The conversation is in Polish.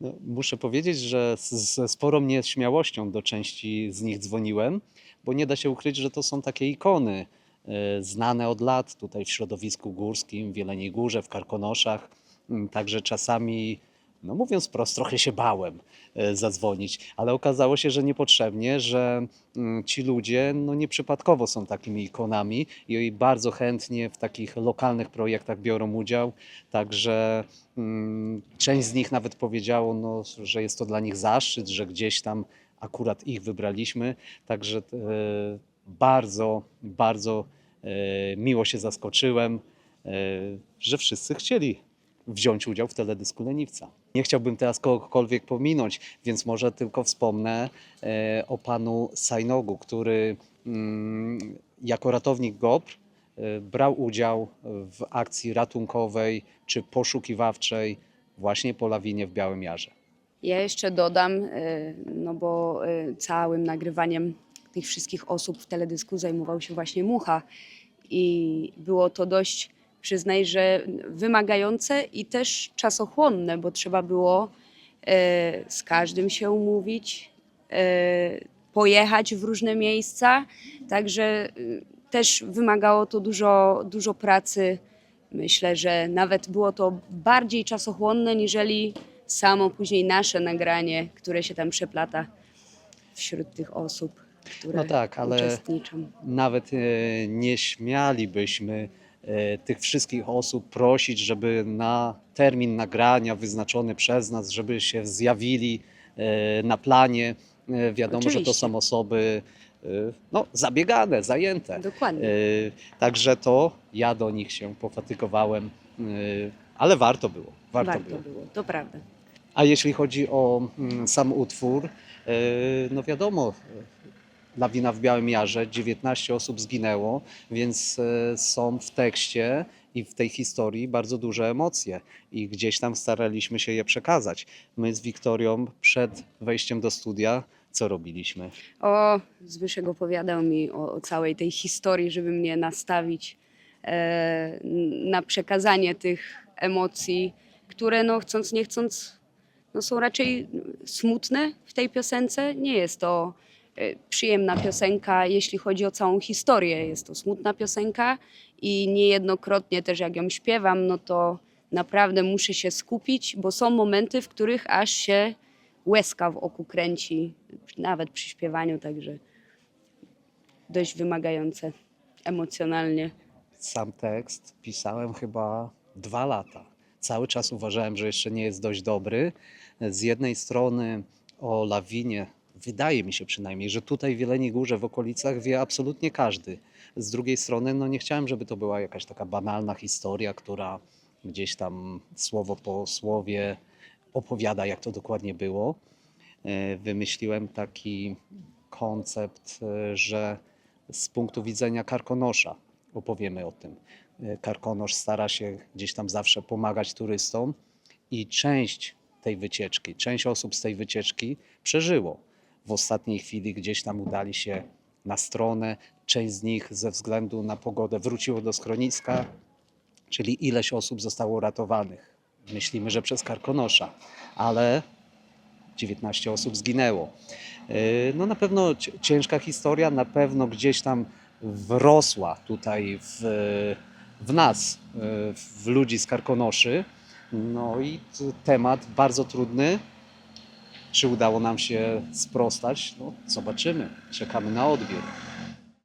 No, muszę powiedzieć, że ze sporą nieśmiałością do części z nich dzwoniłem, bo nie da się ukryć, że to są takie ikony e, znane od lat tutaj w środowisku górskim, w Jeleniej Górze, w Karkonoszach. Mm, Także czasami, no mówiąc wprost, trochę się bałem e, zadzwonić, ale okazało się, że niepotrzebnie, że mm, ci ludzie no nieprzypadkowo są takimi ikonami i bardzo chętnie w takich lokalnych projektach biorą udział. Także mm, część z nich nawet powiedziało, no, że jest to dla nich zaszczyt, że gdzieś tam akurat ich wybraliśmy. Także e, bardzo, bardzo e, miło się zaskoczyłem, e, że wszyscy chcieli wziąć udział w teledysku Leniwca. Nie chciałbym teraz kogokolwiek pominąć, więc może tylko wspomnę e, o panu Sajnogu, który mm, jako ratownik GOPR e, brał udział w akcji ratunkowej czy poszukiwawczej właśnie po lawinie w Białym Jarze. Ja jeszcze dodam, y, no bo całym nagrywaniem tych wszystkich osób w teledysku zajmował się właśnie Mucha i było to dość, przyznaj, że wymagające i też czasochłonne, bo trzeba było y, z każdym się umówić, y, pojechać w różne miejsca, także y, też wymagało to dużo, dużo pracy. Myślę, że nawet było to bardziej czasochłonne niżeli samo później nasze nagranie, które się tam przeplata wśród tych osób, które No tak, ale uczestniczą. nawet e, nie śmialibyśmy e, tych wszystkich osób prosić, żeby na termin nagrania wyznaczony przez nas, żeby się zjawili e, na planie. E, Wiadomo, że to Oczywiście. są osoby e, no, zabiegane, zajęte. Dokładnie. E, Także to ja do nich się pofatygowałem, e, ale warto było. Warto, Warto było. było, to prawda. A jeśli chodzi o mm, sam utwór, e, no wiadomo, e, lawina w Białym Jarze, 19 osób zginęło, więc e, są w tekście i w tej historii bardzo duże emocje i gdzieś tam staraliśmy się je przekazać. My z Wiktorią przed wejściem do studia co robiliśmy? O, Zbyszek opowiadał mi o, o całej tej historii, żeby mnie nastawić e, na przekazanie tych emocji, które no chcąc nie chcąc no, są raczej smutne w tej piosence. Nie jest to przyjemna piosenka, jeśli chodzi o całą historię. Jest to smutna piosenka i niejednokrotnie też jak ją śpiewam, no to naprawdę muszę się skupić, bo są momenty, w których aż się łezka w oku kręci, nawet przy śpiewaniu, także dość wymagające emocjonalnie. Sam tekst pisałem chyba dwa lata. Cały czas uważałem, że jeszcze nie jest dość dobry. Z jednej strony o lawinie, wydaje mi się przynajmniej, że tutaj w Jeleniej Górze w okolicach wie absolutnie każdy. Z drugiej strony, no nie chciałem, żeby to była jakaś taka banalna historia, która gdzieś tam słowo po słowie opowiada, jak to dokładnie było. E, Wymyśliłem taki koncept, e, że z punktu widzenia karkonosza opowiemy o tym. E, Karkonosz stara się gdzieś tam zawsze pomagać turystom i część tej wycieczki, część osób z tej wycieczki przeżyło. W ostatniej chwili gdzieś tam udali się na stronę, część z nich ze względu na pogodę wróciło do schroniska, czyli ileś osób zostało uratowanych. Myślimy, że przez Karkonosza, ale 19 osób zginęło. Yy, No na pewno ci- ciężka historia, na pewno gdzieś tam wrosła tutaj w, w nas, yy, w ludzi z Karkonoszy. No i temat bardzo trudny. Czy udało nam się sprostać? No, zobaczymy. Czekamy na odbiór.